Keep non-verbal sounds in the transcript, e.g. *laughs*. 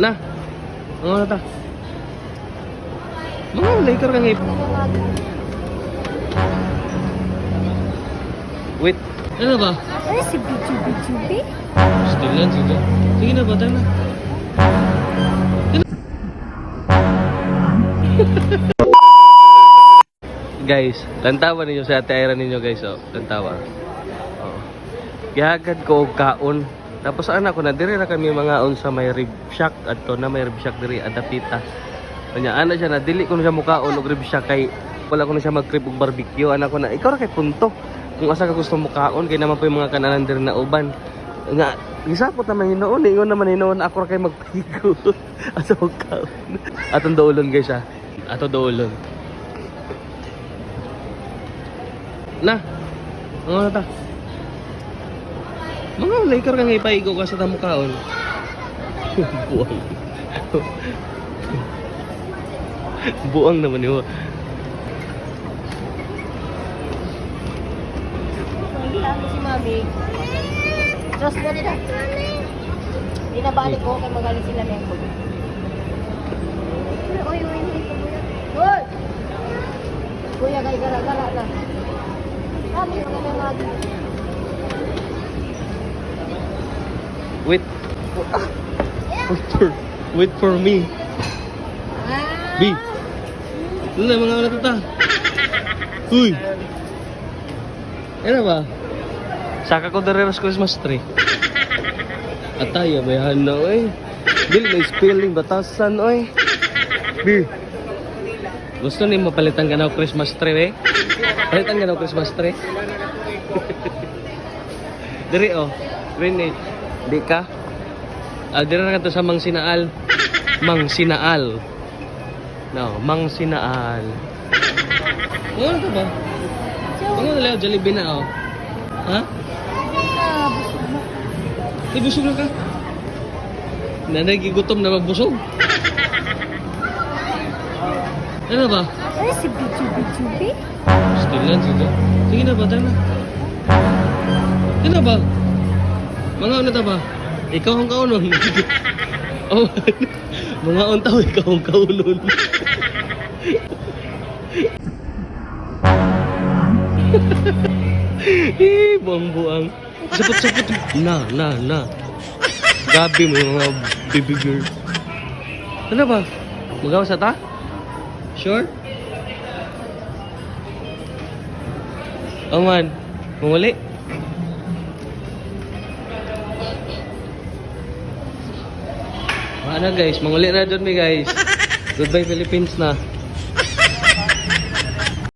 Na. Mga na ta. Mga laker ka ngayip. Wait. Ano ba? Ano si Bichubi-Chubi? Still lang, sige. Sige na, bata na. *laughs* guys, lantawan ninyo sa ate Ira ninyo guys, oh. Lantawa. Oh. Gihagad ko og kaon. Tapos ana ko na diri ra kami mga on sa may rib shack adto na may rib shack diri adapita. Kanya ana siya na dili ko na siya mukaon og rib shack kay wala ko na siya mag-crib og barbecue. Ana ko na ikaw ra kay punto. Kung asa ka gusto mukaon kay naman po yung mga kananan diri na uban. Nga gisapot naman hinoon, ingon naman hinoon ako ra kay magpigo. *laughs* asa magkaon. Atong doolon guys ha. Ato doolon. Na. Ano na ta? Mga laker ka nga ipaigo ka sa tamukaon. *laughs* Buang. Buang naman yun. Sabi si Mami. Trust din ah. Hindi na balik ko kay magaling sila Meko. Oy, oy, oy. Oy! Kuya, gay gala-gala na. Kami yung mga Mami. Wait. Wait for, wait for me. B. Ano na mga ano ta? Uy. Ano ba? Saka ko dareras Christmas tree. Atay, abayahan na oy. Dili na spelling batasan oy. B. Gusto ni mapalitan ka na Christmas tree eh? Palitan ka na Christmas tree? *laughs* Diri oh. Greenage. Di ka? Ah, diri na sa Mang Sinaal. Mang Sinaal. No, Mang Sinaal. Ano ka ba? Ano na lang, Jollibee na oh. Ha? Di busog na ka? Nanay, gigutom na magbusog. Ano ba? Ano si Bichubi-Chubi? Still lang, sige. Sige na, bata na. Ano ba? Mga ano ta ba? Ikaw ang kaunon. *laughs* oh, mga untaw, ikaw ang kaunon. *laughs* eh, buang-buang. Sapot-sapot. Na, na, na. Gabi mo yung mga baby girl. Ano ba? Magawa sa ta? Sure? Oh man, mumuli. Ano guys, manguli na doon mi guys. *laughs* Goodbye Philippines na.